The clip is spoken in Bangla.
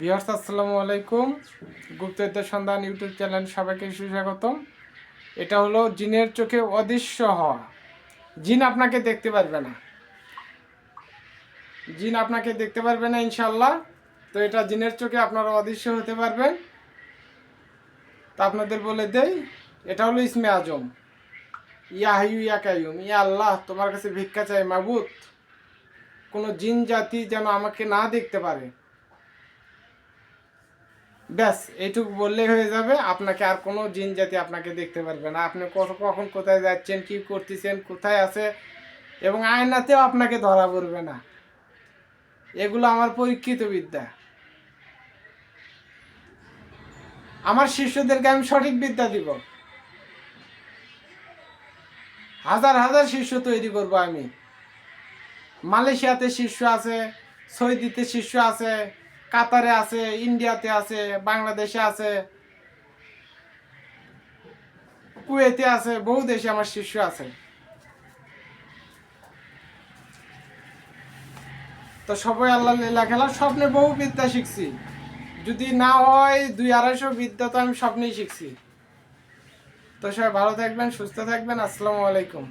ভিউয়ার্স, আসসালামু আলাইকুম। গুপ্তবিদ্যা সন্ধান ইউটিউব চ্যানেল সবাইকে সুস্বাগতম। এটা হলো জিনের চোখে অদৃশ্য হওয়া। জিন আপনাকে দেখতে পারবে না। জিন আপনাকে দেখতে পারবে না ইনশাল্লাহ তো এটা জিনের চোখে আপনারা অদৃশ্য হতে পারবেন তা আপনাদের বলে দেই, এটা হলো ইসমে আজম। ইয়া হাইয়ু, ইয়া কাইয়ুম। ইয়া আল্লাহ, তোমার কাছে ভিক্ষা চাই মাবুত কোনো জিন জাতি যেন আমাকে না দেখতে পারে। ব্যাস এইটুকু বললেই হয়ে যাবে। আপনাকে আর কোনো জিন জাতি আপনাকে দেখতে পারবে না। আপনি কখন কোথায় যাচ্ছেন, কি করতেছেন, কোথায় আছে, এবং আয়নাতেও আপনাকে ধরা পড়বে না। এগুলো আমার পরীক্ষিত বিদ্যা। আমার শিষ্যদেরকে আমি সঠিক বিদ্যা দিব। হাজার হাজার শিষ্য তৈরি করব আমি। মালয়েশিয়াতে শিষ্য আছে, সৌদিতে শিষ্য আছে কাতারে আছে, ইন্ডিয়াতে আছে, বাংলাদেশে আছে, কুয়েতে আছে, বহু দেশে আমার শিষ্য আছে। তো সবাই আল্লাহ লীলা খেলা স্বপ্নে বহু বিদ্যা শিখছি। যদি না হয়, দুই আড়াইশো বিদ্যা তো আমি স্বপ্নেই শিখছি। তো সবাই ভালো থাকবেন, সুস্থ থাকবেন, আসসালামু আলাইকুম।